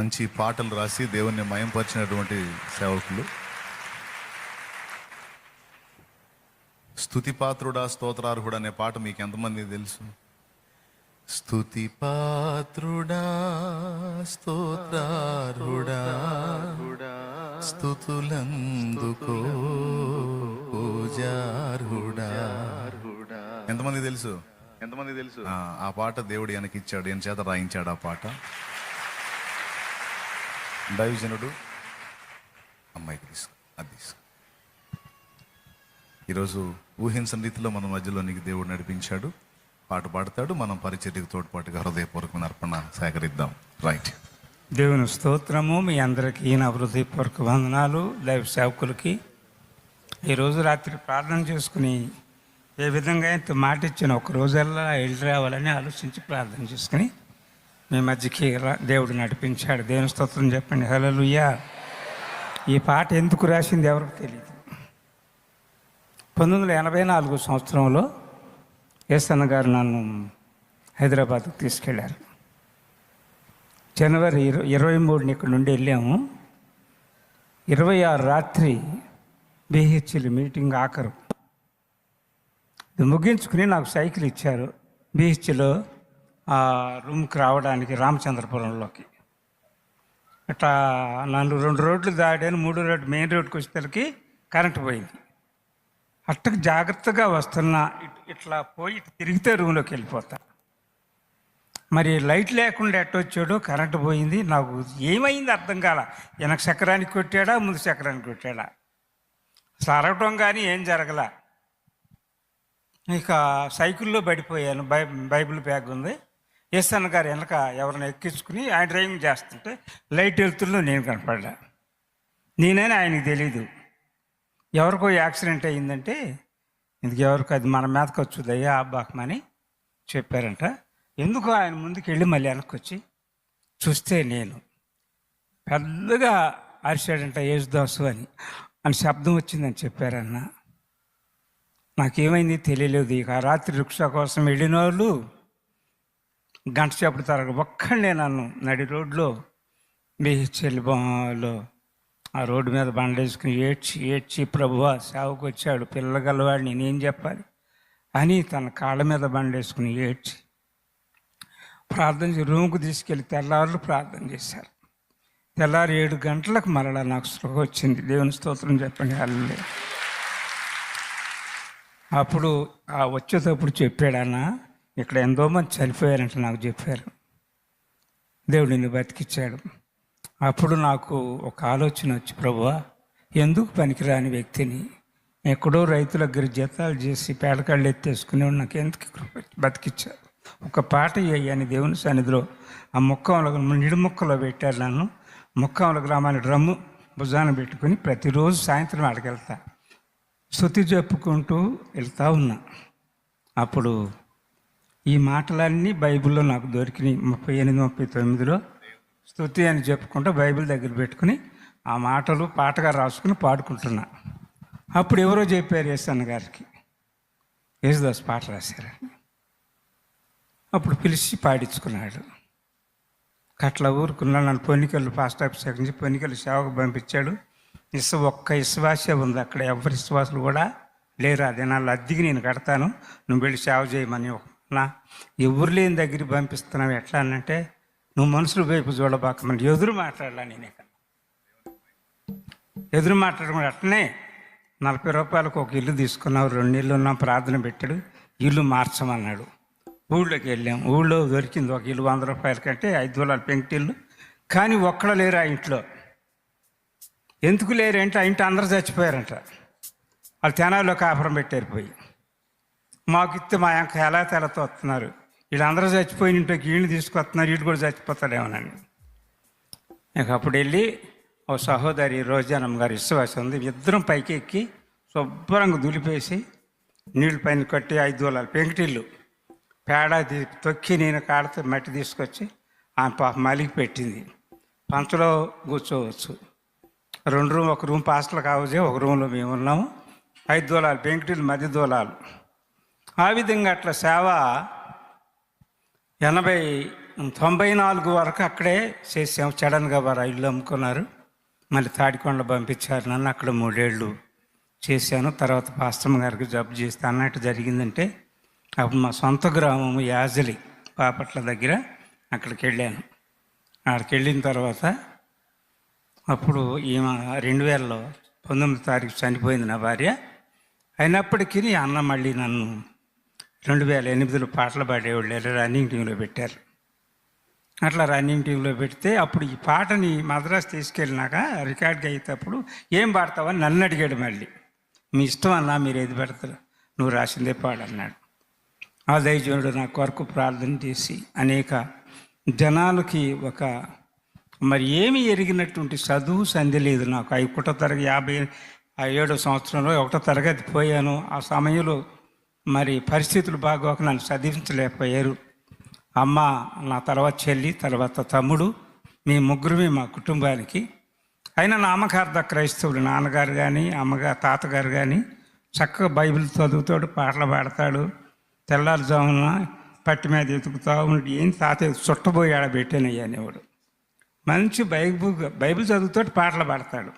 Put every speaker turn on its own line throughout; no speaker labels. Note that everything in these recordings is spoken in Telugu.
మంచి పాటలు రాసి దేవుణ్ణి మయంపరిచినటువంటి సేవకులు. స్తుతి పాత్రుడా స్తోత్రార్హుడు అనే పాట మీకు ఎంతమంది తెలుసు? స్తుతి పాత్రుడా స్తోత్రార్హుడా స్తుతులందుకో పూజార్హుడా. ఎంతమంది తెలుసు?
ఎంతమంది తెలుసు?
ఆ, పాట దేవుడు వెనక్కి ఇచ్చాడు ఈయన చేత రాయించాడు ఆ పాట. దైవజనుడు అమ్మాయికి తీసుకు అది తీసుకు. ఈరోజు ఊహించని రీతిలో మన మధ్యలోనికి దేవుడు నడిపించాడు పాట పాడతాడు మనం పరిచర్యకు తోడ్పాటుగా హృదయపూర్వకమైన అర్పణ సేకరిద్దాం. రైట్
దేవుని స్తోత్రము మీ అందరికీ నా హృదయపూర్వక వందనాలు దైవ సేవకులకి. ఈరోజు రాత్రి ప్రార్థన చేసుకుని ఏ విధంగా అయితే మాట ఇచ్చిన ఒక రోజల్లా వెళ్ళి రావాలని ఆలోచించి ప్రార్థన చేసుకుని మీ మధ్యకి దేవుడు నడిపించాడు. దేవుని స్తోత్రం చెప్పండి. హలలుయ్యా ఈ పాట ఎందుకు రాసింది ఎవరికి తెలియదు పంతొమ్మిది వందల ఎనభై నాలుగు సంవత్సరంలో ఎస్ఎన్ గారు నన్ను హైదరాబాద్కు తీసుకెళ్ళారు. జనవరి ఇరవై ఇరవై మూడుని ఇక్కడ నుండి వెళ్ళాము. ఇరవై ఆరు రాత్రి బీహెచ్ఎల్ మీటింగ్ ఆఖరు. ఇది ముగించుకుని నాకు సైకిల్ ఇచ్చారు. బీహెచ్లో ఆ రూమ్కి రావడానికి రామచంద్రపురంలోకి. అట్లా నన్ను రెండు రోడ్లు దాడాను మూడో రోడ్డు మెయిన్ రోడ్కి వచ్చేసరికి కరెంటు పోయింది. అట్టకు జాగ్రత్తగా వస్తున్నా ఇట్- ఇట్లా పోయి ఇటు తిరిగితే రూమ్లోకి వెళ్ళిపోతా. మరి లైట్ లేకుండా ఎట్టొచ్చాడో కరెంటు పోయింది. నాకు ఏమైంది అర్థం కాల. వెనక చక్రానికి కొట్టాడా ముందు చక్రానికి కొట్టాడా? సరవటం కానీ ఏం జరగల. ఇక సైకిల్లో పడిపోయాను. బై బైబిల్ బ్యాగ్ ఉంది. ఎస్ఎన్ గారు వెనక ఎవరిని ఎక్కించుకుని ఆయన డ్రైవింగ్ చేస్తుంటే లైట్ వెళ్తుల్లో నేను కనపడ్డా. నేనైనా ఆయనకి తెలీదు. ఎవరికో యాక్సిడెంట్ అయ్యిందంటే ఇందుకు ఎవరికి అది మన మీదకి వచ్చుదయ్యా అబ్బాకమని చెప్పారంట. ఎందుకు ఆయన ముందుకు వెళ్ళి మళ్ళీ వెనక్కి వచ్చి చూస్తే నేను పెద్దగా అరిచాడంట యేసుదాసు అని. అని శబ్దం వచ్చిందని చెప్పారన్న. నాకేమైంది తెలియలేదు. ఇక రాత్రి రిక్షా కోసం వెళ్ళిన వాళ్ళు గంట సేపటి తరగతి ఒక్కడే నన్ను నడి రోడ్లో చెల్లిబాలో ఆ రోడ్డు మీద బండేసుకుని ఏడ్చి ఏడ్చి ప్రభువా సేవకు వచ్చాడు పిల్లగలవాడిని నేనేం చెప్పాలి? అని తన కాళ్ళ మీద బండేసుకుని ఏడ్చి ప్రార్థన చేసి రూమ్కి తీసుకెళ్ళి తెల్లారులు ప్రార్థన చేశారు. తెల్లారి ఏడు గంటలకు మరలా నాకు స్పృహ వచ్చింది. దేవుని స్తోత్రం చెప్పండి. అల్లే అప్పుడు ఆ వచ్చేటప్పుడు చెప్పాడన్నా ఇక్కడ ఎంతో మంది చనిపోయారంట నాకు చెప్పారు. దేవుడు నిన్ను బతికిచ్చాడు. అప్పుడు నాకు ఒక ఆలోచన వచ్చి ప్రభువా ఎందుకు పనికిరాని వ్యక్తిని? ఎక్కడో రైతుల దగ్గర జతాలు చేసి పేడకాళ్ళు ఎత్తేసుకుని నాకు ఎందుకు బతికిచ్చారు? ఒక పాట అయ్యాను దేవుని సన్నిధిలో. ఆ ముక్కముల నిడు ముక్కలో పెట్టారు నన్ను. ముక్కంలో గ్రామానికి డ్రమ్ము భుజాన పెట్టుకుని ప్రతిరోజు సాయంత్రం అడగెళ్తా శృతి చెప్పుకుంటూ వెళ్తా ఉన్నా. అప్పుడు ఈ మాటలన్నీ బైబిల్లో నాకు దొరికినాయి ముప్పై ఎనిమిది ముప్పై తొమ్మిదిలో. స్థుతి అని చెప్పుకుంటూ బైబిల్ దగ్గర పెట్టుకుని ఆ మాటలు పాటగా రాసుకుని పాడుకుంటున్నా. అప్పుడు ఎవరో చెప్పారు యేసన్న గారికి. యేసుదాస్ పాట రాశారని అప్పుడు పిలిచి పాడించుకున్నాడు. కట్ల ఊరుకున్నా నన్ను పొన్నికలు ఫాస్ట్ ఆఫీస్ నుంచి పొన్నికలు సేవకు పంపించాడు. ఇసు ఒక్క విశ్వాసే ఉంది అక్కడ ఎవరి విశ్వాసులు కూడా లేరు. అదే నా అద్దెకి నేను కడతాను నువ్వు వెళ్ళి సేవ చేయమని ఒక నా ఎవరు లేని దగ్గరికి పంపిస్తున్నావు ఎట్లా అనంటే నువ్వు మనుషులు వైపు చూడబాకమని ఎదురు మాట్లాడాల నేను ఇక ఎదురు మాట్లాడడం అట్లనే నలభై రూపాయలకు ఒక ఇల్లు తీసుకున్నావు రెండు ఇల్లు ఉన్నాం ప్రార్థన పెట్టాడు ఇల్లు మార్చమన్నాడు. ఊళ్ళోకి వెళ్ళాం. ఊళ్ళో దొరికింది ఒక ఇల్లు వంద రూపాయల కంటే ఐదు వేల పెంకిటిల్లు కానీ ఒక్కడ లేరు ఆ ఇంట్లో. ఎందుకు లేరంటే ఆ ఇంటి అందరూ చచ్చిపోయారంట. వాళ్ళు తెనాల్లో కాపురం పెట్టారు పోయి. మాకు ఇస్తే మా యొక్క ఎలా తెలతో వస్తున్నారు వీళ్ళందరూ చచ్చిపోయిన ఇంట్లోకి వీళ్ళు తీసుకొస్తున్నారు వీళ్ళు కూడా చచ్చిపోతాడేమోనని నాకు అప్పుడు వెళ్ళి ఓ సహోదరి రోజానమ్మ గారు విశ్వాసం ఉంది. ఇద్దరం పైకి ఎక్కి శుభ్రంగా దులిపేసి నీళ్ళు పైన కట్టి ఐదు వేల పెంకిటిల్లు పేడ తొక్కి నేను కాడతో మట్టి తీసుకొచ్చి ఆమె పాప మలికి పెట్టింది. పంచలో కూర్చోవచ్చు. రెండు రూమ్ ఒక రూమ్ పాస్టల్ కావచ్చు ఒక రూమ్లో మేము ఉన్నాము. ఐదు దూలాలు పెంకుటిల్లు మధ్య దూలాలు. ఆ విధంగా అట్లా సేవ ఎనభై తొంభై నాలుగు వరకు అక్కడే చేసాం. సడన్గా వారు ఇల్లు అమ్ముకున్నారు. మళ్ళీ తాడికొండ పంపించారు నన్ను. అక్కడ మూడేళ్ళు చేశాను. తర్వాత పాస్టమ్ గారికి జబ్బు చేస్తే అన్నట్టు జరిగిందంటే అప్పుడు మా సొంత గ్రామం యాజలి పాపట్ల దగ్గర అక్కడికి వెళ్ళాను. అక్కడికి వెళ్ళిన తర్వాత అప్పుడు ఈమె రెండు వేలలో పంతొమ్మిది తారీఖు చనిపోయింది నా భార్య. అయినప్పటికీ అన్న మళ్ళీ నన్ను రెండు వేల ఎనిమిదిలో పాటలు పాడేవాళ్ళు రన్నింగ్ టీంలో పెట్టారు. అట్లా రన్నింగ్ టీంలో పెడితే అప్పుడు ఈ పాటని మద్రాసు తీసుకెళ్ళినాక రికార్డ్కి అయ్యేటప్పుడు ఏం పాడతావని నన్ను అడిగాడు మళ్ళీ. మీ ఇష్టం అన్నా మీరు ఏది పెడతారు? నువ్వు రాసిందే పాడన్నాడు ఆ దైవజనుడు నా కొరకు ప్రార్థన చేసి అనేక జనాలకి ఒక మరి ఏమి ఎరిగినటువంటి చదువు సంధి లేదు నాకు. ఐదు ఒకటో తరగతి యాభై ఆ ఏడో సంవత్సరంలో ఒకటో తరగతి పోయాను. ఆ సమయంలో మరి పరిస్థితులు బాగోక నన్ను చదివించలేకపోయారు. అమ్మ నా తర్వాత చెల్లి తర్వాత తమ్ముడు మీ ముగ్గురుమే మా కుటుంబానికి. అయినా నామకార్థ క్రైస్తవుడు నాన్నగారు కానీ అమ్మగారు తాతగారు కానీ చక్కగా బైబిల్ చదువుతాడు పాటలు పాడతాడు తెల్లారుజామున పట్టి మీద ఎతుకుతా ఉండి ఏం తాత చుట్టబోయి ఆడ పెట్టానయ్యా అనేవాడు. మంచి బైబుల్ బైబిల్ చదువుతాడు పాటలు పాడతాడు.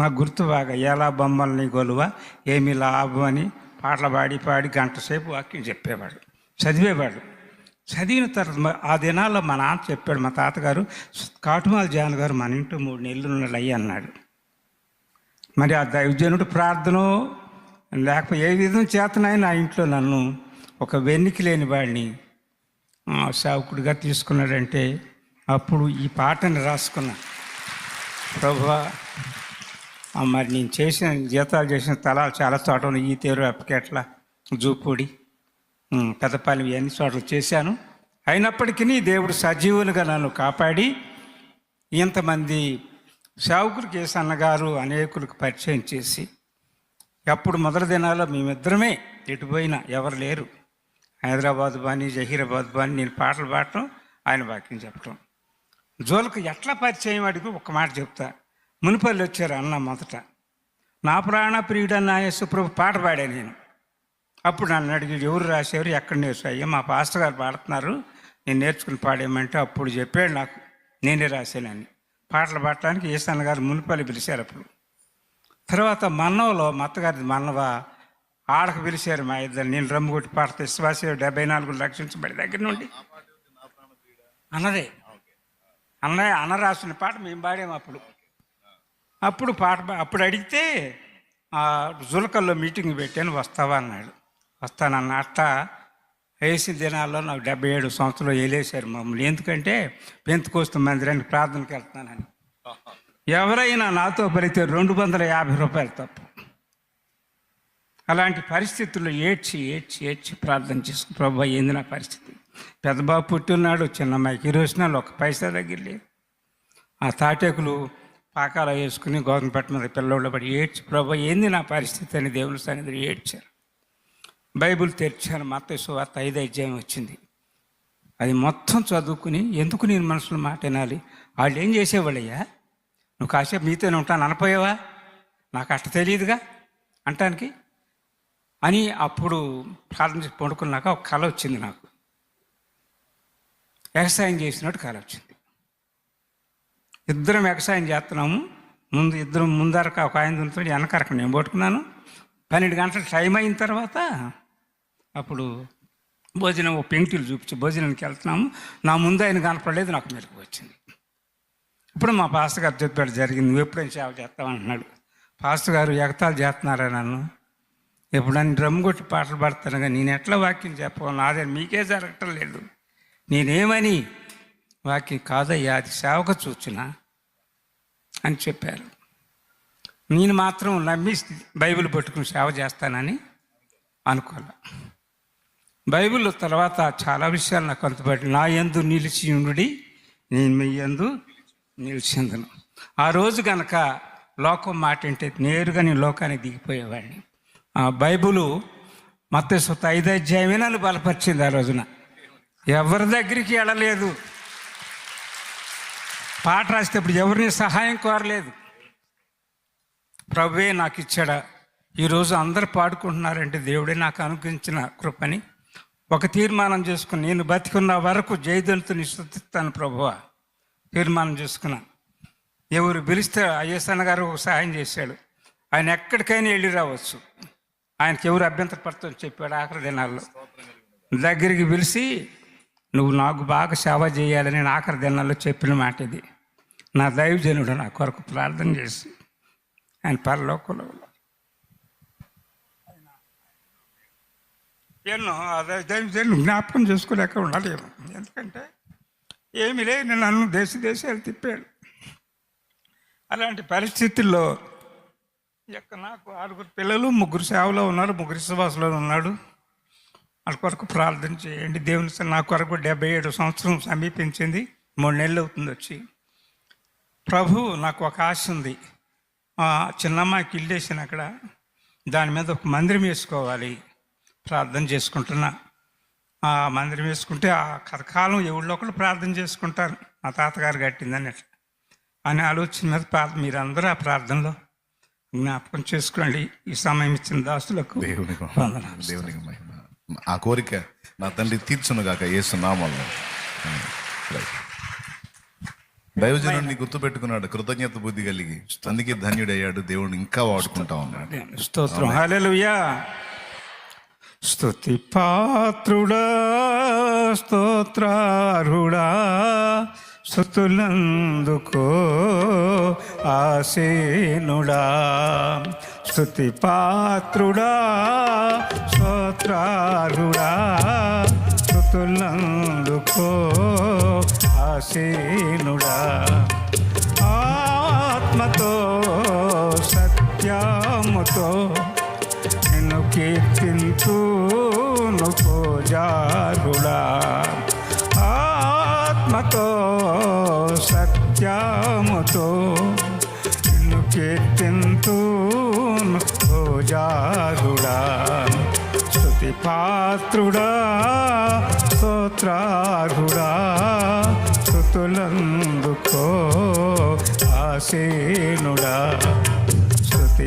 నాకు గుర్తు బాగా ఎలా బొమ్మల్ని గొలువ ఏమి లాభం అని పాటలు పాడి పాడి గంట సేపు వాక్యం చెప్పేవాడు. చదివేవాడు. చదివిన తర్వాత ఆ దినాల్లో మా నాన్న చెప్పాడు మా తాతగారు కాటుమాల జాన్ గారు మన ఇంట్లో మూడు నెలలు ఉన్నాడు అయ్యి అన్నాడు. మరి ఆ దైవజనుడు ప్రార్థన లేకపోతే ఏ విధం చేతనాయి నా ఇంట్లో నన్ను ఒక వెన్నికి లేని వాడిని ఆ, సేవకుడిగా తీసుకున్నాడంటే అప్పుడు ఈ పాటని రాసుకున్నా. ప్రభా మరి నేను చేసిన జీతాలు చేసిన స్థలాలు చాలా చోట్ల ఉన్నాయి. ఈ తేరు అప్పకెట్ల జూపూడి పెద్దపాలెం ఇవన్నీ చోట్ల చేశాను. అయినప్పటికీ దేవుడు సజీవులుగా నన్ను కాపాడి ఇంతమంది సేవకులకి ఏ సన్నగారు అనేకులకు పరిచయం చేసి అప్పుడు మొదటి దినాల్లో మేమిద్దరమే ఎటుపోయినా ఎవరు లేరు. హైదరాబాద్ బాని జహీరాబాద్ బాని నేను పాటలు పాడటం ఆయన వాక్యం చెప్పటం. జోలకు ఎట్లా పరిచయం అడిగి ఒక మాట చెప్తా. మునిపల్లి వచ్చారు అన్న మొదట. నా ప్రాణ ప్రియుడన్న యేసుప్రభు పాట పాడా నేను. అప్పుడు నన్ను అడిగి ఎవరు రాశారు? ఎక్కడ నేర్చు అయ్యా మా పాస్టర్ గారు పాడుతున్నారు. నేను నేర్చుకుని పాడేయమంటే అప్పుడు చెప్పాడు నాకు నేనే రాశానని. పాటలు పాడటానికి ఈశాన్ గారు మునిపల్లి పిలిచారు అప్పుడు. తర్వాత మన్నవలో మా అత్తగారిది మన్నవ ఆడకు పిలిచారు మా ఇద్దరు నేను రమ్ము కొట్టి పాడితే విశ్వాస డెబ్బై నాలుగు రక్షించబడి దగ్గర నుండి. అన్నదే. అన్నయ్య అన్న రాసిన పాట మేము పాడాము అప్పుడు. అప్పుడు పాట అప్పుడు అడిగితే ఆ జులకల్లో మీటింగ్ పెట్టాను వస్తావా? అన్నాడు. వస్తానన్న అట్ట వేసిన దినాల్లో నాకు డెబ్బై ఏడు సంవత్సరాలు వేలేశారు మమ్మల్ని. ఎందుకంటే పెంతుకోస్తు మందిరానికి ప్రార్థనకి వెళ్తున్నానని. ఎవరైనా నాతో పలితే రెండు వందల యాభై రూపాయలు తప్పు. అలాంటి పరిస్థితుల్లో ఏడ్చి ఏడ్చి ఏడ్చి ప్రార్థన చేసుకుని ప్రభు ఏంది నా పరిస్థితి? పెద్దబాబు పుట్టున్నాడు చిన్నమ్మాయికి ఈరోజునాలు ఒక పైసా దగ్గర లేదు. ఆ తాటేకులు పాకాలు వేసుకుని గోధుమ పెట్ట మీద పడి ఏడ్చి ప్రభు ఏంది నా పరిస్థితి? అని దేవుని సన్నిధిలో ఏడ్చారు. బైబిల్ తెరిచాను మత సువార్త ఐదు అధ్యాయం వచ్చింది. అది మొత్తం చదువుకుని ఎందుకు నేను మనసులో మాట వినాలి? వాళ్ళు ఏం చేసేవాళ్ళయ్యా? నువ్వు కాసేపు మీతోనే ఉంటాను అనపోయావా? నాకు అట్ట తెలియదుగా అంటానికి. అని అప్పుడు ప్రార్థన చేసి పండుకున్నాక ఒక కళ వచ్చింది నాకు. వ్యవసాయం చేసినట్టు కళ వచ్చింది. ఇద్దరం వ్యవసాయం చేస్తున్నాము. ముందు ఇద్దరం ముందరక ఒక ఆయన దున్నుతాడు వెనకరక నేను పట్టుకున్నాను. పన్నెండు గంటల టైం అయిన తర్వాత అప్పుడు భోజనం ఓ పెంకుటిలు చూపించి భోజనానికి వెళ్తున్నాము. నా ముందు ఆయన కనపడలేదు నాకు మెలకు వచ్చింది. ఇప్పుడు మా పాస్టర్ గారు చెప్పాడు జరిగింది. నువ్వు ఎప్పుడైనా సేవ చేస్తామంటున్నాడు పాస్టర్ గారు ఎగతాలు చేస్తున్నారా నన్ను? ఎప్పుడైనా డ్రమ్ కొట్టి పాటలు పాడతాను కానీ నేను ఎట్లా వాక్యం చెప్పను నాదే మీకే జరగటం లేదు. నేనేమని వాక్యం కాదయ్యా అది సేవక సూచన అని చెప్పారు. నేను మాత్రం నమ్మి బైబిల్ పట్టుకుని సేవ చేస్తానని అనుకోలే. బైబిల్ తర్వాత చాలా విషయాలు నాకు అంతపాటు నా యందు నిలిచి ఉండి నేను మీ యందు నిలిచిందను. ఆ రోజు గనక లోకం మాట అంటే నేరుగా నేను లోకానికి దిగిపోయేవాడిని. ఆ బైబిలు మత సొత్త ఐదు అధ్యాయమే నన్ను బలపరిచింది ఆ రోజున. ఎవరి దగ్గరికి వెళ్ళలేదు. పాట రాసేటప్పుడు ఎవరిని సహాయం కోరలేదు. ప్రభువే నాకు ఇచ్చాడా. ఈరోజు అందరు పాడుకుంటున్నారంటే దేవుడే నాకు అనుగ్రహించిన కృపని. ఒక తీర్మానం చేసుకుని నేను బతికున్న వరకు జయదంతుని స్థుతిస్తాను ప్రభువ. తీర్మానం చేసుకున్నా. ఎవరు పిలిస్తే అయ్యసన్న గారు ఒక సహాయం చేశాడు. ఆయన ఎక్కడికైనా వెళ్ళి రావచ్చు. ఆయనకి ఎవరు అభ్యంతర చెప్పాడు ఆఖరి దినాల్లో. దగ్గరికి పిలిచి నువ్వు నాకు బాగా సేవ చేయాలని నేను ఆఖరి దినాల్లో చెప్పిన మాట ఇది. నా దైవజనుడు నా కొరకు ప్రార్థన చేసి ఆయన పరలోకంలో ఎన్నో దైవజనుడు జ్ఞాపకం చేసుకోలేక ఉండలేను ఎందుకంటే ఏమి లేని నన్ను దేశ దేశాలు తిప్పాడు. అలాంటి పరిస్థితుల్లో ఈ యొక్క నాకు ఆరుగురు పిల్లలు ముగ్గురు సేవలో ఉన్నారు ముగ్గురు విశ్వాసంలో ఉన్నాడు. వాళ్ళ కొరకు ప్రార్థన చేయండి. దేవుని నా కొరకు డెబ్బై ఏడు సంవత్సరం సమీపించింది. మూడు నెలలు అవుతుంది వచ్చి. ప్రభు నాకు ఒక ఆశ ఉంది. చిన్నమ్మాయికి ఇల్లు వేసిన అక్కడ దాని మీద ఒక మందిరం వేసుకోవాలి. ప్రార్థన చేసుకుంటున్నా. ఆ మందిరం వేసుకుంటే ఆ కథకాలం ఎవరిలో ఒకళ్ళు ప్రార్థన చేసుకుంటారు. మా తాతగారు కట్టిందని అట్లా అనే ఆలోచన మీద ప్రార్థన మీరందరూ ఆ ప్రార్థనలో జ్ఞాపకం చేసుకోండి. ఈ సమయం ఇచ్చిన దాసులకు
దేవునికి ఆ కోరిక నా తండ్రి తీర్చును గాక యేసు నామంలో. రైట్. దైవజనుడిని గుర్తుపెట్టుకున్నాడు కృతజ్ఞత బుద్ధి కలిగి. అందుకే ధన్యుడయ్యాడు దేవుడిని ఇంకా వాడుకుంటా ఉన్నాడు.
స్తోత్రం. హల్లెలూయా. స్తుతి పాత్రుడా స్తోత్రారుడా స్తుతులందుకో ఆసీనుడా. స్థుతి పాత్రుడా స్తోత్రారుడా స్తుతులందుకో ఆసీనుడా. ఆత్మతో సత్యముతో నిన్ను కీర్తింతూ పూజారుడా స్తుతి పాత్రుడా స్తోత్రారుడా స్తుతులందుకో ఆసీనుడా. స్తుతి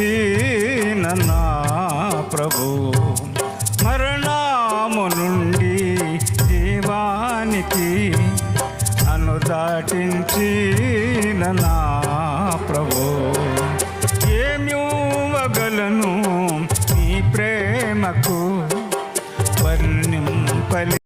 see